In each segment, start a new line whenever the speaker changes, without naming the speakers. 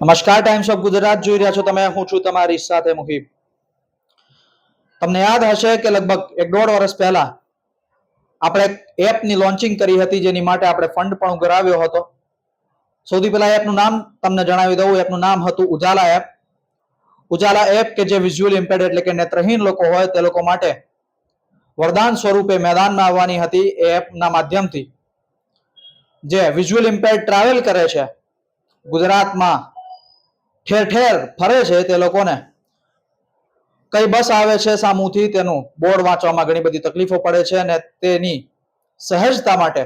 નમસ્કાર times of Gujarat જોઈ રહ્યા છો તમે. હું છું તમારી સાથે મુહિબ. તમને યાદ હશે કે લગભગ એક દોઢ વર્ષ પહેલા આપણે એપની લોન્ચિંગ કરી હતી, જેની માટે આપણે ફંડ પણ ઉઘરાવ્યો હતો. સૌથી પહેલા એપનું નામ તમને જણાવી દઉં. એપનું નામ હતું ઉજાલા એપ. ઉજાલા એપ કે જે વિઝ્યુઅલ ઇમ્પેર્ડ એટલે કે નેત્રહીન લોકો હોય, તે લોકો માટે વરદાન સ્વરૂપે મેદાનમાં આવવાની હતી એ એપના માધ્યમથી. જે વિઝ્યુઅલ ઇમ્પેર્ડ ટ્રાવેલ કરે છે, ગુજરાતમાં ઠેર ઠેર ફરે છે તે લોકોને. કઈ બસ આવે છે સામુથી તેનું? બોર્ડ વાંચવામાં ઘણી બધી તકલીફો પડે છે અને તેની સહજતા માટે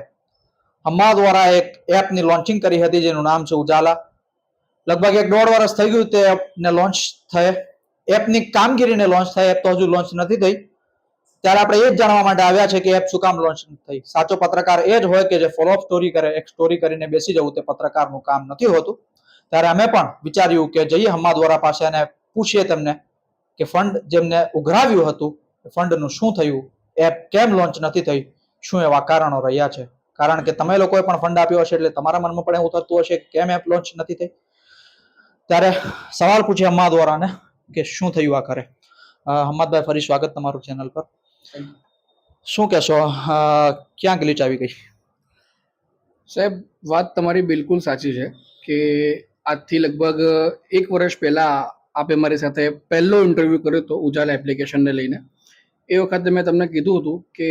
હમ્મા દ્વારા એક એપની લોન્ચિંગ કરી હતી જેનું નામ છે ઉજાલા. લગભગ એક દોઢ વર્ષ થઈ ગયું તે એપને લોન્ચ થયે. એપની કામગીરીને લોન્ચ થાય. એપ તો હજુ લોન્ચ નથી થઈ. ત્યારે આપણે એ જ જાણવા માટે આવ્યા છે કે એપ શું કામ લોન્ચ થઈ. સાચો પત્રકાર એ જ હોય કે જે ફોલોઅપ સ્ટોરી કરે, એક સ્ટોરી કરીને બેસી જવું તે પત્રકારનું કામ નથી હોતું. ત્યારે અમે પણ વિચાર્યું કે જઈએ હમ્મા દ્વારા પાસે અને પૂછીએ તેમને કે ફંડ જેમને ઉઘરાવ્યું હતું ફંડનું શું થયું એપ કેમ લોન્ચ નથી થઈ, શું એવા કારણો રહ્યા છે? કારણ કે તમે લોકોએ પણ ફંડ આપ્યો હશે એટલે તમારા મનમાં પણ એવું થતું હશે કેમ એપ લોન્ચ નથી થઈ. ત્યારે સવાલ પૂછીએ હમ્મા દ્વારા ને કે શું થયું આ કરે હમ્મદભાઈ ફરી સ્વાગત તમારું ચેનલ પર. શું કહેશો? ક્યાં ગ્લિચ આવી ગઈ?
સાહેબ, વાત તમારી બિલકુલ સાચી છે કે આજથી લગભગ એક વર્ષ પહેલા આપે મારી સાથે પહેલો ઇન્ટરવ્યૂ કર્યો હતો ઉજાલા એપ્લિકેશનને લઈને. એ વખતે મેં તમને કીધું હતું કે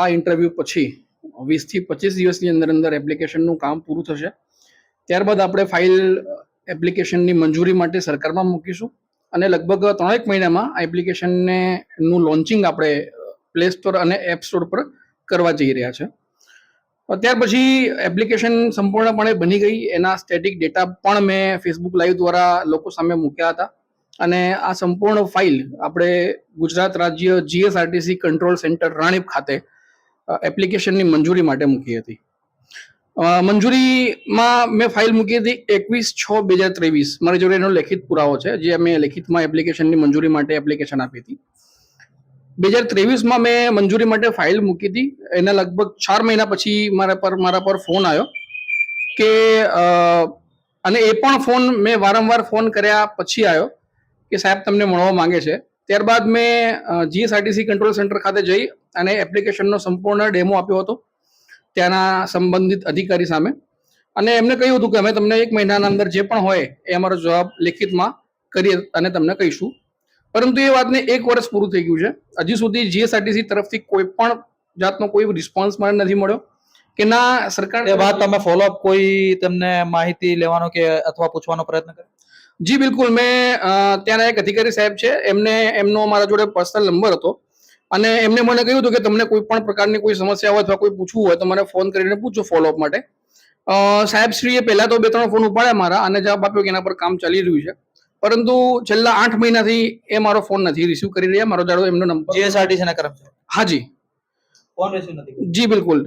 આ ઇન્ટરવ્યૂ પછી, વીસથી પચીસ દિવસની અંદર અંદર એપ્લિકેશનનું કામ પૂરું થશે. ત્યારબાદ આપણે ફાઇલ એપ્લિકેશનની મંજૂરી માટે સરકારમાં મૂકીશું અને લગભગ ત્રણેક મહિનામાં આ એપ્લિકેશનને નું લોન્ચિંગ આપણે પ્લે સ્ટોર અને એપ સ્ટોર પર કરવા જઈ રહ્યા છે. ત્યાર પછી એપ્લિકેશન સંપૂર્ણપણે બની ગઈ. એના સ્ટેટિક ડેટા પણ મેં ફેસબુક લાઈવ દ્વારા લોકો સામે મૂક્યા હતા. અને આ સંપૂર્ણ ફાઇલ આપણે ગુજરાત રાજ્ય જીએસઆરટીસી કંટ્રોલ સેન્ટર રાણીપ ખાતે એપ્લિકેશનની મંજૂરી માટે મૂકી હતી. મંજૂરીમાં મેં ફાઇલ મૂકી હતી એકવીસ છ બે હજાર ત્રેવીસ. મારી જોડે એનો લેખિત પુરાવો છે, જે મેં લેખિતમાં એપ્લિકેશનની મંજૂરી માટે એપ્લિકેશન આપી હતી. બે હજાર ત્રેવીસમાં મેં મંજૂરી માટે ફાઇલ મૂકી હતી. એના લગભગ ચાર મહિના પછી મારા પર મારા પર ફોન આવ્યો કે અને એ પણ ફોન મેં વારંવાર ફોન કર્યા પછી આવ્યો કે સાહેબ તમને મળવા માંગે છે. ત્યારબાદ મેં જીએસઆરટીસી કંટ્રોલ સેન્ટર ખાતે જઈ અને એપ્લિકેશનનો સંપૂર્ણ ડેમો આપ્યો હતો ત્યાંના સંબંધિત અધિકારી સામે. અને એમને કહ્યું હતું કે અમે તમને એક મહિનાના અંદર જે પણ હોય એ અમારો જવાબ લેખિતમાં કરી અને તમને કહીશું. પરંતુ એ વાતને એક વર્ષ પૂરું થઈ ગયું છે. હજી સુધી જીએસઆરટીસી તરફથી કોઈ પણ જાતનો કોઈ રિસ્પોન્સ મને નથી મળ્યો કે ના સરકાર
એ વાત તમે ફોલોઅપ કોઈ તમને માહિતી લેવાનો કે અથવા પૂછવાનો પ્રયત્ન કર્યો?
જી બિલકુલ. મેં ત્યાંના એક અધિકારી સાહેબ છે. એમને એમનો મારા જોડે પર્સનલ નંબર હતો. અને એમને મને કહ્યું હતું કે તમને કોઈ પણ પ્રકારની કોઈ સમસ્યા હોય અથવા કોઈ પૂછવું હોય તો મને ફોન કરીને પૂછો ફોલોઅપ માટે. અ, સાહેબશ્રીએ પહેલા તો બે ત્રણ ફોન ઉપાડ્યા મારા અને જવાબ આપ્યો કે એના પર કામ ચાલી રહ્યું છે. પરંતુ છેલ્લા આઠ મહિનાથી એ મારો ફોન નથી રિસીવ કરી રહ્યા. મારો જાડો એમનો નંબર
જીએસઆરટીસી ના કર્મચારી?
હાજી
ફોન રિસીવ નથી
જી બિલકુલ.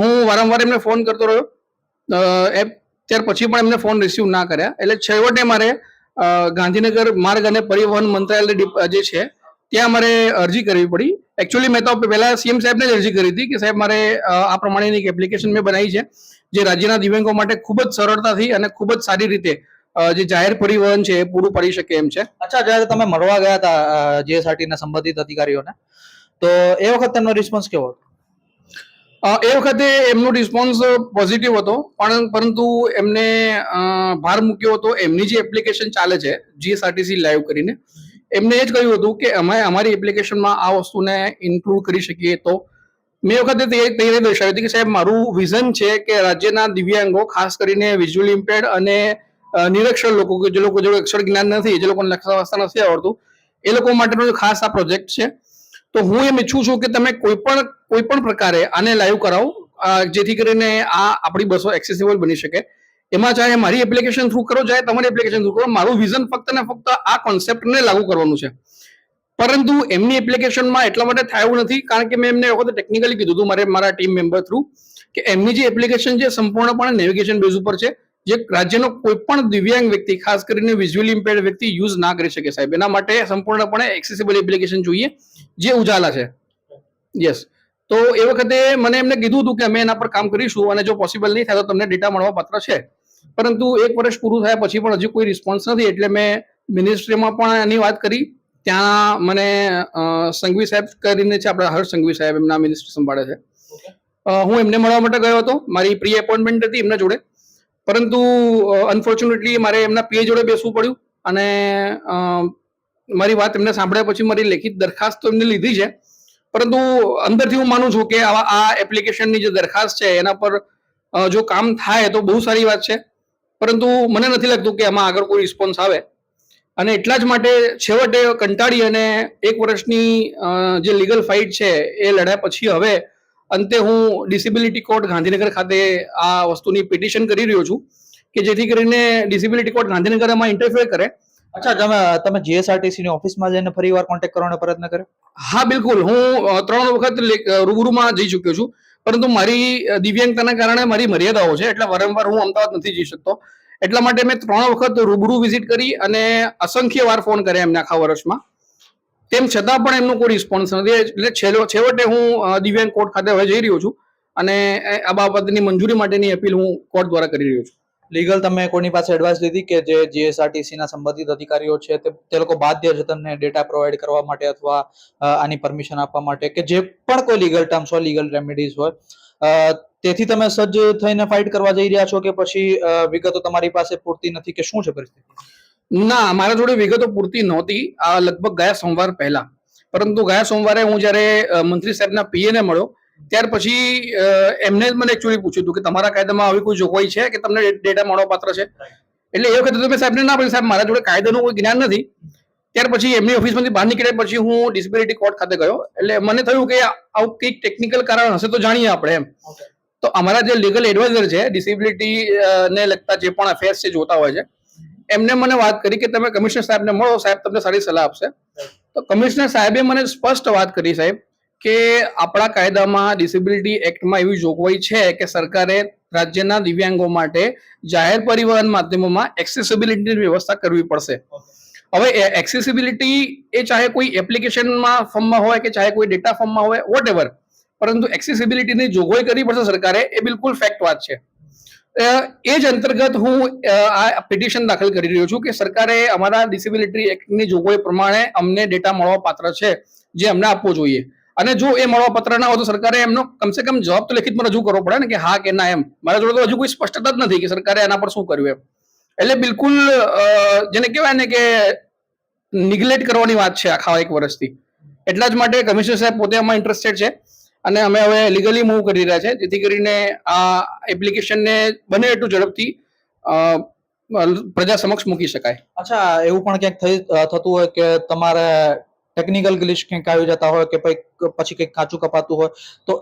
હું વારંવાર એમને ફોન કરતો રહ્યો. એપ ત્યાર પછી પણ એમને ફોન રિસીવ ના કર્યા. એટલે છેવટે મારે ગાંધીનગર માર્ગ અને પરિવહન મંત્રાલય ડિપ- જે છે ત્યાં મારે અરજી કરવી પડી. એકચ્યુઅલી મેં તો પહેલા સીએમ સાહેબને જ અરજી કરી હતી કે સાહેબ મારે આ પ્રમાણેની એક એપ્લિકેશન મેં બનાવી છે જે રાજ્યના દિવ્યાંગો માટે ખૂબ જ સરળતાથી અને ખૂબ જ સારી રીતે જે જાહેર પરિવહન છે એ પૂરું પડી શકે એમ છે.
અચ્છા જ્યારે તમે મળવા ગયા હતા જીએસઆરટી ના સંબંધિત અધિકારીઓને તો એ વખત તેમનો રિસ્પોન્સ કેવો હતો?
એ વખતે એમનો રિસ્પોન્સ પોઝિટિવ હતો પણ પરંતુ એમને ભાર મૂક્યો હતો. એમની જે એપ્લિકેશન ચાલે છે જીએસઆરટીસી લાઈવ કરીને એમને એ જ કહ્યું હતું કે અમે અમારી એપ્લિકેશનમાં આ વસ્તુને ઇન્ક્લુડ કરી શકીએ તો. મેં વખતે તે તૈયારી દર્શાવી હતી કે સાહેબ મારું વિઝન છે કે રાજ્યના દિવ્યાંગો ખાસ કરીને વિઝ્યુઅલી ઇમ્પેર્ડ અને નિરક્ષર લોકો કે જે લોકો જોડે અક્ષર જ્ઞાન નથી, જે લોકોને લખતા વાંચતા નથી આવડતું, એ લોકો માટેનો ખાસ આ પ્રોજેક્ટ છે. તો હું એમ ઈચ્છું છું કે તમે કોઈ પણ કોઈ પણ પ્રકારે આને લાઈવ કરાવો જેથી કરીને આ આપણી બસો એક્સેસિબલ બની શકે. એમાં ચાહે મારી એપ્લિકેશન થ્રુ કરો, ચાહે તમારી એપ્લિકેશન થ્રુ કરો, મારું વિઝન ફક્ત ને ફક્ત આ કોન્સેપ્ટને લાગુ કરવાનું છે. પરંતુ એમની એપ્લિકેશનમાં એટલા માટે થયું નથી, કારણ કે મેં એમને વખતે ટેકનિકલી કીધું હતું મારે, મારા ટીમ મેમ્બર થ્રુ કે એમની જે એપ્લિકેશન છે સંપૂર્ણપણે નેવિગેશન બેઝ ઉપર છે. જે રાજ્યનો કોઈ પણ દિવ્યાંગ વ્યક્તિ ખાસ કરીને વિઝ્યુઅલી ઇમ્પેર્ડ વ્યક્તિ યુઝ ના કરી શકે સાહેબ. એના માટે સંપૂર્ણપણે એક્સેસિબલ એપ્લિકેશન જોઈએ જે ઉજાલા છે. યસ તો એ વખતે મને એમને કીધું હતું કે અમે એના પર કામ કરીશું અને જો પોસિબલ નહીં થાય તો તમને ડેટા મળવા પાત્ર છે. પરંતુ એક વર્ષ પૂરું થયા પછી પણ હજુ કોઈ રિસ્પોન્સ નથી એટલે મેં મિનિસ્ટ્રીમાં પણ એની વાત કરી. ત્યાં મને સંઘવી સાહેબ કરીને છે આપણા હર્ષ સંઘવી સાહેબ એમના મિનિસ્ટ્રી સંભાળે છે. હું એમને મળવા માટે ગયો હતો. મારી પ્રી એપોઇન્ટમેન્ટ હતી એમના જોડે. પરંતુ અનફોર્ચ્યુનેટલી મારે એમના પીએ જોડે બેસવું પડ્યું અને મારી વાત એમને સાંભળ્યા પછી મારી લેખિત દરખાસ્ત તો એમને લીધી છે. પરંતુ અંદરથી હું માનું છું કે આવા, આ એપ્લિકેશનની જે દરખાસ્ત છે એના પર જો કામ થાય તો બહુ સારી વાત છે. પરંતુ મને નથી લાગતું કે આમાં આગળ કોઈ રિસ્પોન્સ આવે. અને એટલા જ માટે છેવટે કંટાળી અને એક વર્ષની જે લીગલ ફાઇટ છે એ લડ્યા પછી હવે અંતે હું ડિસેબિલિટી કોર્ટ ગાંધીનગર ખાતે આ વસ્તુની પિટિશન કરી રહ્યો છું કે જેથી કરીને ડિસેબિલિટી કોર્ટ ગાંધીનગર એમાં ઇન્ટરફેર કરે.
અચ્છા તમે તમે જીએસઆરટીસી ની ઓફિસમાં જઈને ફરી વાર કોન્ટેક્ટ કરવાનો પ્રયત્ન કર્યો?
હા બિલકુલ. હું ત્રણ વખત રૂબરૂમાં જઈ ચૂક્યો છું. પરંતુ મારી દિવ્યાંગતાના કારણે મારી મર્યાદાઓ છે એટલે વારંવાર હું અમદાવાદ નથી જઈ શકતો. એટલા માટે મેં ત્રણ વખત રૂબરૂ વિઝિટ કરી અને અસંખ્ય વાર ફોન કર્યા એમને આખા વર્ષમાં. તેમ છતાં પણ એમનો કોઈ રિસ્પોન્સ નથી. એટલે છેલ્લો, છેવટે હું દિવ્યાંગ કોર્ટ ખાતે હવે જઈ રહ્યો છું અને આ બાબતની મંજૂરી માટેની અપીલ હું કોર્ટ દ્વારા કરી રહ્યો છું.
લીગલ તમે કોની પાસે એડવાઇસ લીધી કે જે જીએસઆરટીસી ના સંબંધિત અધિકારીઓ છે તે લોકો બાધ્ય છે તમને ડેટા પ્રોવાઈડ કરવા માટે અથવા આની પરમિશન આપવા માટે કે જે પણ કોઈ લીગલ ટર્મ્સ હોય લીગલ રેમેડીઝ હોય તેથી તમે સજ્જ થઈને ફાઇટ કરવા જઈ રહ્યા છો કે પછી વિગતો તમારી પાસે પૂરતી નથી કે શું છે પરિસ્થિતિ?
ના, મારા જોડે વિગતો પૂરતી નહોતી. આ લગભગ ગયા સોમવાર પહેલા. પરંતુ ગયા સોમવારે હું જ્યારે મંત્રી સાહેબના પીએને મળ્યો, ત્યાર પછી એમને જ મને એકચ્યુઅલી પૂછ્યું હતું કે તમારા કાયદામાં આવી કોઈ જોગવાઈ છે કે તમને ડેટા મળવા પાત્ર છે? એટલે એ વખતે તો મેં સાહેબને ના પાડી. સાહેબ, મારા જોડે કાયદાનું કોઈ જ્ઞાન નથી. ત્યાર પછી એમની ઓફિસમાંથી બહાર નીકળ્યા પછી હું ડિસેબિલિટી કોર્ટ ખાતે ગયો. એટલે મને થયું કે આવું કંઈક ટેકનિકલ કારણ હશે તો જાણીએ આપણે એમ. તો અમારા જે લીગલ એડવાઇઝર છે ડિસેબિલિટી ને લગતા જે પણ અફેર્સ છે જોતા હોય છે એમને મને વાત કરી કે તમે કમિશનર સાહેબને મળો, સાહેબ તમને સારી સલાહ આપશે. તો કમિશનર સાહેબે મને સ્પષ્ટ વાત કરી સાહેબ કે આપણા કાયદામાં ડિસેબિલિટી એક્ટમાં એવી જોગવાઈ છે કે સરકારે રાજ્યના દિવ્યાંગો માટે જાહેર પરિવહન માધ્યમોમાં એક્સેસિબિલિટીની વ્યવસ્થા કરવી પડશે. હવે એક્સેસિબિલિટી એ ચાહે કોઈ એપ્લિકેશનમાં ફોર્મમાં હોય કે ચાહે કોઈ ડેટા ફોર્મમાં હોય વોટ એવર પરંતુ એક્સેસિબિલિટીની જોગવાઈ કરવી પડશે સરકારે, એ બિલકુલ ફેક્ટ વાત છે. એ જ અંતર્ગત હું આ પિટિશન દાખલ કરી રહ્યો છું કે સરકારે અમારા ડિસેબિલિટી એક્ટની જોગવાઈ પ્રમાણે અમને ડેટા મળવા પાત્ર છે, જે અમને આપવો જોઈએ. અને જો એ મળવા પત્ર ના હોય તો સરકારે એમનો કમસે કમ જવાબ તો લેખિતમાં રજૂ કરવો પડે ને કે હા કે ના એમ. મારા જોડે તો હજુ કોઈ સ્પષ્ટતા જ નથી કે સરકારે આના પર શું કર્યું એમ. એટલે બિલકુલ જેને કહેવાય ને કે નિગ્લેક્ટ કરવાની વાત છે આખા એક વર્ષથી. એટલા જ માટે કમિશનર સાહેબ પોતે આમાં ઇન્ટરેસ્ટેડ છે. અને અમે હવે લીગલી મૂવ કરી રહ્યા છે. જેથી કરીને આ એપ્લિકેશનને બને એટલું ઝડપથી પ્રજા સમક્ષ મૂકી શકાય.
અચ્છા, એવું પણ ક્યાંક થઈ થતું હોય કે તમારે ટેકનિકલ ગ્લિચ ક્યાંક આવી જતા હોય કે પછી કંઈક કાચું કપાતું હોય, તો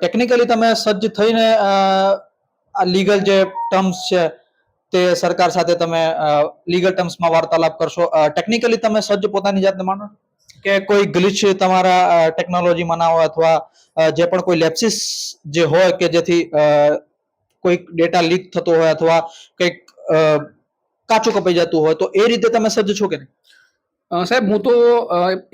ટેકનિકલી તમે સજ્જ થઈને આ લીગલ જે ટર્મ્સ છે, તે સરકાર સાથે તમે લીગલ ટર્મ્સમાં વાર્તાલાપ કરશો. ટેકનિકલી તમે સજ્જ પોતાની જાતને માનો? કે કોઈ ગ્લિચ તમારા ટેકનોલોજીમાં ના હોય અથવા જે પણ કોઈ લેપ્સિસ જે હોય કે જેથી કોઈક ડેટા લીક થતો હોય અથવા કંઈક કાચું કપાઈ જતું હોય તો એ રીતે તમે સજ્જ છો કે નહીં?
સાહેબ, હું તો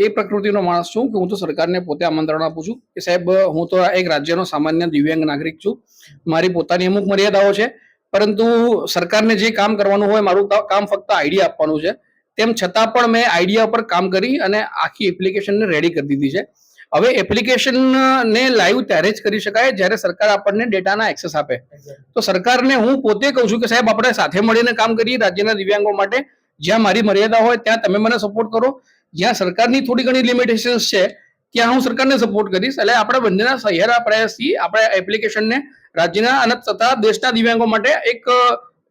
એ પ્રકૃતિનો માણસ છું કે હું તો સરકારને પોતે આમંત્રણ આપું છું કે સાહેબ, હું તો એક રાજ્યનો સામાન્ય દિવ્યાંગ નાગરિક છું. મારી પોતાની અમુક મર્યાદાઓ છે, પરંતુ સરકારને જે કામ કરવાનું હોય મારું કામ ફક્ત આઈડિયા આપવાનું છે. તેમ છતાં પણ મેં આઈડિયા પર કામ કરી અને આખી એપ્લિકેશનને રેડી કરી દીધી છે. હવે એપ્લિકેશનને લાઈવ ત્યારે જ કરી શકાય જ્યારે સરકાર આપણને ડેટાના એક્સેસ આપે. તો સરકારને હું પોતે કહું છું કે સાહેબ આપણે સાથે મળીને કામ કરીએ રાજ્યના દિવ્યાંગો માટે. જ્યાં મારી મર્યાદા હોય ત્યાં તમે મને સપોર્ટ કરો. જ્યાં સરકારની થોડી ઘણી લિમિટેશન્સ છે ત્યાં હું સરકારને સપોર્ટ કરીશ. એટલે આપણે બંનેના સહિયારા પ્રયાસથી આપણે એપ્લિકેશનને રાજ્યના અને તથા દેશના દિવ્યાંગો માટે એક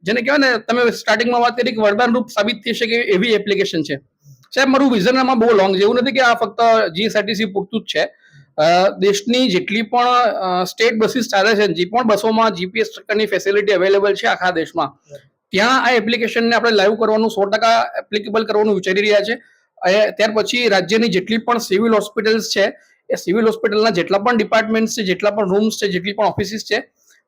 જેને કહેવાય ને, તમે સ્ટાર્ટિંગમાં વાત કરી કે વરદાન રૂપ સાબિત થઈ શકે એવી એપ્લિકેશન છે. સાહેબ, મારું વિઝન આમાં બહુ લોંગ એવું નથી કે આ ફક્ત જીએસઆરટીસી પૂરતું જ છે. દેશની જેટલી પણ સ્ટેટ બસીસ ચાલે છે, જે પણ બસોમાં જીપીએસ પ્રકારની ફેસિલિટી અવેલેબલ છે આખા દેશમાં, ત્યાં આ એપ્લિકેશનને આપણે લાઈવ કરવાનું, સો ટકા એપ્લિકેબલ કરવાનું વિચારી રહ્યા છે. ત્યાર પછી રાજ્યની જેટલી પણ સિવિલ હોસ્પિટલ્સ છે, એ સિવિલ હોસ્પિટલના જેટલા પણ ડિપાર્ટમેન્ટ્સ છે, જેટલા પણ રૂમ્સ છે, જેટલી પણ ઓફિસીસ છે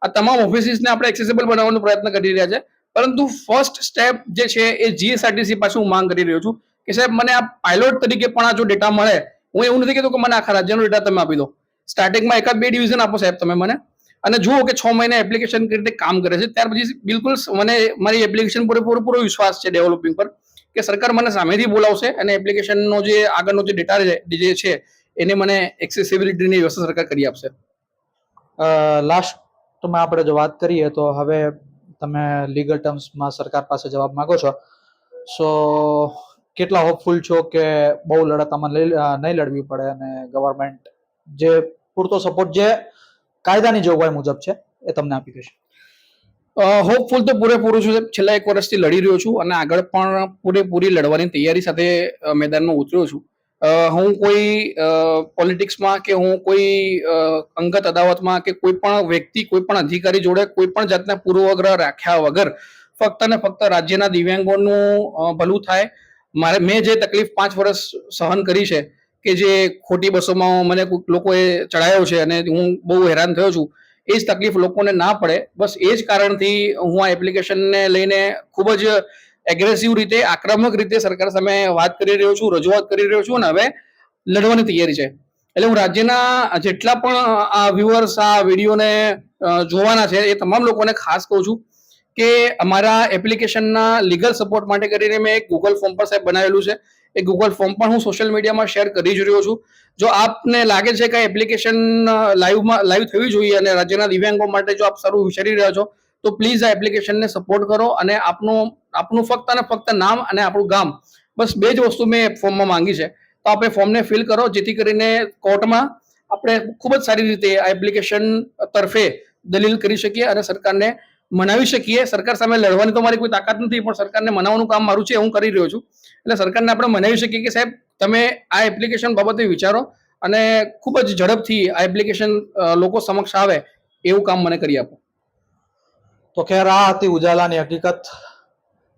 આ તમામ ઓફિસીસને આપણે એક્સેસિબલ બનાવવાનો પ્રયત્ન કરી રહ્યા છે. પરંતુ ફર્સ્ટ સ્ટેપ જે છે એ જીએસઆરટીસી પાછું હું માંગ કરી રહ્યો છું કે સાહેબ, મને આ પાયલોટ તરીકે પણ આ જો ડેટા મળે, હું એવું નથી કહેતો કે મને આખા રાજ્યનો ડેટા તમે આપી દો. સ્ટાર્ટિંગમાં એકાદ બે ડિવિઝન આપો સાહેબ તમે મને. અને જુઓ કે છ મહિના એપ્લિકેશન કઈ રીતે કામ કરે છે. ત્યાર પછી બિલકુલ મને મારી એપ્લિકેશન પર પૂરો વિશ્વાસ છે ડેવલપિંગ પર કે સરકાર મને સામેથી બોલાવશે અને એપ્લિકેશનનો જે આગળનો જે ડેટા જે છે, એને મને એક્સેસિબિલિટીની વ્યવસ્થા સરકાર કરી આપશે.
લાસ્ટમાં આપણે જો વાત કરીએ તો હવે તમે લીગલ ટર્મ્સમાં સરકાર પાસે જવાબ માંગો છો. સો કેટલા હોપફુલ છો કે બહુ લડત આમાં નહીં લડવી પડે અને ગવર્મેન્ટ જે પૂરતો સપોર્ટ જે કાયદાની જોગવાઈ મુજબ છે એ તમને આપી દેશે.
હોપફુલ તો પૂરેપૂરું છું. છેલ્લા એક વર્ષથી લડી રહ્યો છું અને આગળ પણ પૂરેપૂરી લડવાની તૈયારી સાથે મેદાનમાં ઉતર્યો છું. હું કોઈ પોલિટિક્સમાં કે હું કોઈ અંગત અદાવતમાં કે કોઈ પણ વ્યક્તિ, કોઈ પણ અધિકારી જોડે કોઈ પણ જાતના પૂર્વગ્રહ રાખ્યા વગર ફક્ત ને ફક્ત રાજ્યના દિવ્યાંગોનું ભલું થાય. મારે, મેં જે તકલીફ પાંચ વર્ષ સહન કરી છે કે જે ખોટી બસોમાં મને લોકોએ ચડાયો છે અને હું બહુ હેરાન થયો છું, એ જ તકલીફ લોકોને ના પડે. બસ એ જ કારણથી હું આ એપ્લિકેશનને લઈને ખૂબ જ એગ્રેસિવ રીતે, આક્રમક રીતે સરકાર સામે વાત કરી રહ્યો છું, રજૂઆત કરી રહ્યો છું અને હવે લડવાની તૈયારી છે. એટલે હું રાજ્યના જેટલા પણ આ વ્યુઅર્સ આ વિડીયોને જોવાના છે એ તમામ લોકોને ખાસ કહું છું કે અમારા એપ્લિકેશનના લીગલ સપોર્ટ માટે કરીને મેં એક ગૂગલ ફોર્મ પર સાહેબ બનાવેલું છે. એ ગૂગલ ફોર્મ પણ હું સોશિયલ મીડિયામાં શેર કરી જ રહ્યો છું. જો આપને લાગે છે કે એપ્લિકેશન લાઈવમાં લાઈવ થવી જોઈએ અને રાજ્યના દિવ્યાંગો માટે જો આપ સારું વિચારી રહ્યા છો, તો પ્લીઝ આ એપ્લિકેશનને સપોર્ટ કરો અને આપનું આપનું ફક્ત અને ફક્ત નામ અને આપણું ગામ. બસ બે જ વસ્તુ મેં ફોર્મમાં માંગી છે. તો આપણે ફોર્મને ફિલ કરો, જેથી કરીને કોર્ટમાં આપણે ખૂબ જ સારી રીતે આ એપ્લિકેશન તરફે દલીલ કરી શકીએ અને સરકારને મનાવી શકીએ. સરકાર સામે લડવાની તો મારી કોઈ તાકાત નથી, પણ સરકારને મનાવવાનું કામ મારું છે, હું કરી રહ્યો છું. એટલે સરકારને આપણે મનાવી શકીએ કે સાહેબ, તમે આ એપ્લિકેશન બાબતે વિચારો અને ખૂબ જ ઝડપથી આ એપ્લિકેશન લોકો સમક્ષ આવે એવું કામ મને કરી આપો.
તો ખેર આ હતી ઉજાલાની હકીકત.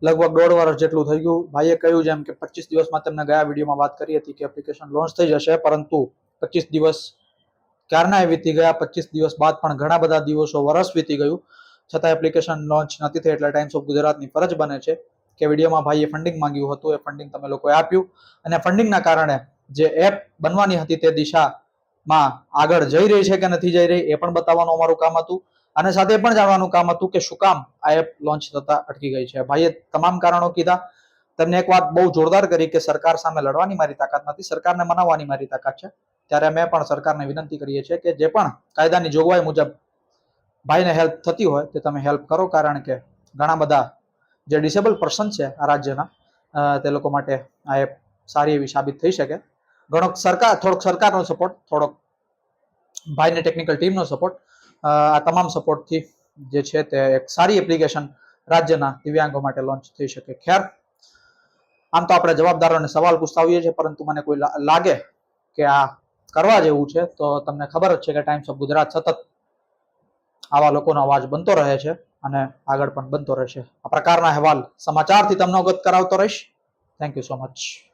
લગભગ દોઢ વર્ષ જેટલું થઈ ગયું. ભાઈએ કહ્યું જેમ કે પચીસ દિવસમાં તમને ગયા વિડીયોમાં વાત કરી હતી કે એપ્લિકેશન લોન્ચ થઈ જશે, પરંતુ પચીસ દિવસ ક્યારના વીતી ગયા? પચીસ દિવસ બાદ પણ ઘણા બધા દિવસો વર્ષ વીતી ગયું. છતાં એપ્લિકેશન લોન્ચ નથી થઈ એટલે ટાઈમ્સ ઓફ ગુજરાતની ફરજ બને છે કે વિડીયોમાં ભાઈએ ફંડિંગ માંગ્યું હતું, એ ફંડિંગ તમે લોકોએ આપ્યું. અને ફંડિંગના કારણે જે એપ બનવાની હતી તે દિશામાં આગળ જઈ રહી છે કે નથી જઈ રહી, એ પણ બતાવવાનું અમારું કામ હતું. અને સાથે પણ જાણવાનું કામ હતું કે શું કામ આ એપ લોન્ચ થતા અટકી ગઈ છે. ભાઈએ તમામ કારણો કીધા. તમને એક વાત બહુ જોરદાર કરી કે સરકાર સામે લડવાની મારી તાકાત નથી, સરકારને મનાવવાની મારી તાકાત છે. ત્યારે અમે પણ સરકારને વિનંતી કરીએ છીએ કે જે પણ કાયદાની જોગવાઈ મુજબ ભાઈને હેલ્પ થતી હોય તે તમે હેલ્પ કરો, કારણ કે ઘણા બધા જે ડિસેબલ પર્સન છે આ રાજ્યના તે લોકો માટે આ એપ સારી એવી સાબિત થઈ શકે. ઘણોક સરકાર, થોડોક સરકારનો સપોર્ટ થોડોક ભાઈને ટેકનિકલ ટીમનો સપોર્ટ આ તમામ સપોર્ટથી જે છે તે એક સારી એપ્લિકેશન રાજ્યના દિવ્યાંગો માટે લોન્ચ થઈ શકે. ખેર, આમ તો આપણે જવાબદારોને સવાલ પૂછતા હોઈએ છીએ, પરંતુ મને કોઈ લાગે કે આ કરવા જેવું છે, તો તમને ખબર જ છે કે ટાઈમ્સ ઓફ ગુજરાત સતત આવા લોકોનો અવાજ બનતો રહે છે અને આગળ પણ બનતો રહેશે. આ પ્રકારના અહેવાલ સમાચારથી તમને અવગત કરાવતો રહીશ. Thank you so much